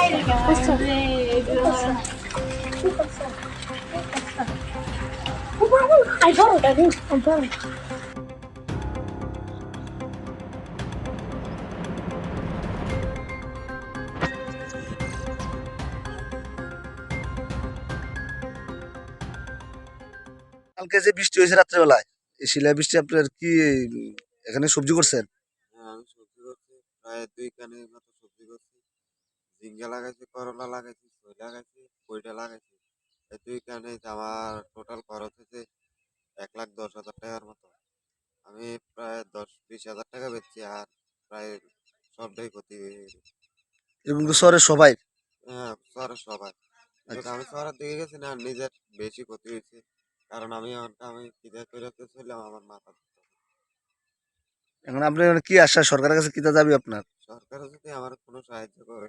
I. I. কালকে যে বৃষ্টি হয়েছে রাত্রেবেলায়, এই শিলা বৃষ্টি আপনার কি, এখানে সবজি করছেন হ্যাঁ আমি সবজি করছি, প্রায় দুই মতো সবজি করছি ঝিঙ্গা লাগাইছি করলা লাগাইছি ছই লাগাইছি বইটা লাগাইছি। এই দুই কানে আমার টোটাল খরচ হয়েছে এক লাখ দশ হাজার টাকার মতো। আমি প্রায় দশ বিশ হাজার টাকা বেচছি আর প্রায় সবটাই ক্ষতি হয়ে তো শহরের সবাই? হ্যাঁ শহরের সবাই। আচ্ছা। আমি শহরের দিকে গেছি না নিজের বেশি ক্ষতি হয়েছে। কারণ আমি আমি কিনে করে ছিলাম আমার মাথা এখন আপনি কি আশা? সরকারের কাছে কিতা যাবে আপনার? সরকার যদি আমার কোনো সাহায্য করে।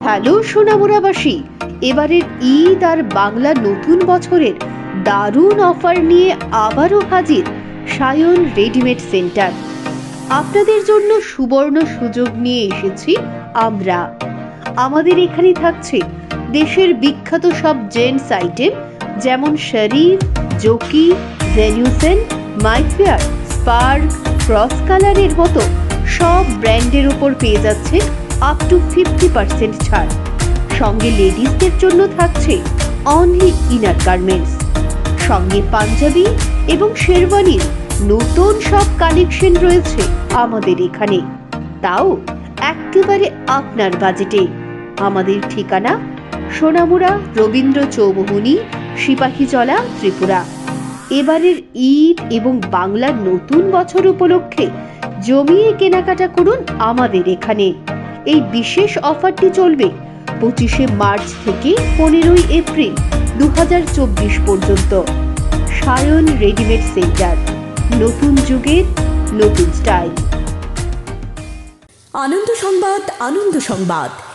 হ্যালো সোনামুরাবাসী এবারের ঈদ আর বাংলা নতুন বছরের দারুণ অফার নিয়ে আবারও হাজির সায়ন রেডিমেড সেন্টার। আপনাদের জন্য সুবর্ণ সুযোগ নিয়ে এসেছি আমরা। আমাদের এখানে থাকছে দেশের বিখ্যাত সব জেন্টস আইটেম, যেমন শরীর জকি জেনিউসেন মাইফেয়ার, স্পার্ক, ক্রস কালারের মতো সব ব্র্যান্ডের ওপর পেয়ে যাচ্ছে আপ টু ফিফটি পার্সেন্ট ছাড়। সঙ্গে লেডিসদের জন্য থাকছে অনলি ইনার গার্মেন্টস সঙ্গে পাঞ্জাবি এবং শেরওয়ানির নতুন সব কালেকশন রয়েছে আমাদের এখানে। তাও একেবারে আপনার বাজেটে আমাদের ঠিকানা সোনামুড়া রবীন্দ্র চৌমুহনী, সিপাহীজলা, ত্রিপুরা। এবারের ঈদ এবং বাংলার নতুন বছর উপলক্ষে জমিয়ে কেনাকাটা করুন আমাদের এখানে। এই বিশেষ অফারটি চলবে পঁচিশে মার্চ থেকে পনেরোই এপ্রিল দু হাজার চব্বিশ পর্যন্ত। সায়ন রেডিমেড সেন্টার, নতুন যুগের নতুন স্টাইল। আনন্দ সংবাদ আনন্দ সংবাদ।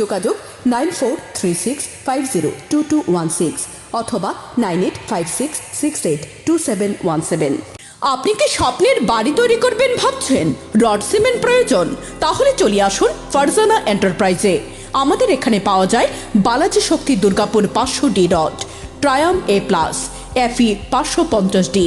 যোগাযোগ nine four three six five zero two two one six অথবা nine eight five six six eight two seven one seven. আপনি কি স্বপ্নের বাড়ি তৈরি করবেন ভাবছেন? রড সিমেন্ট প্রয়োজন? তাহলে চলে আসুন ফারজানা এন্টারপ্রাইজে। আমাদের এখানে পাওয়া যায় বালাজি শক্তি দুর্গাপুর পাঁচশো ডি রড, ট্রায়াম এ প্লাস, এফি পাঁচশো পঞ্চাশ ডি।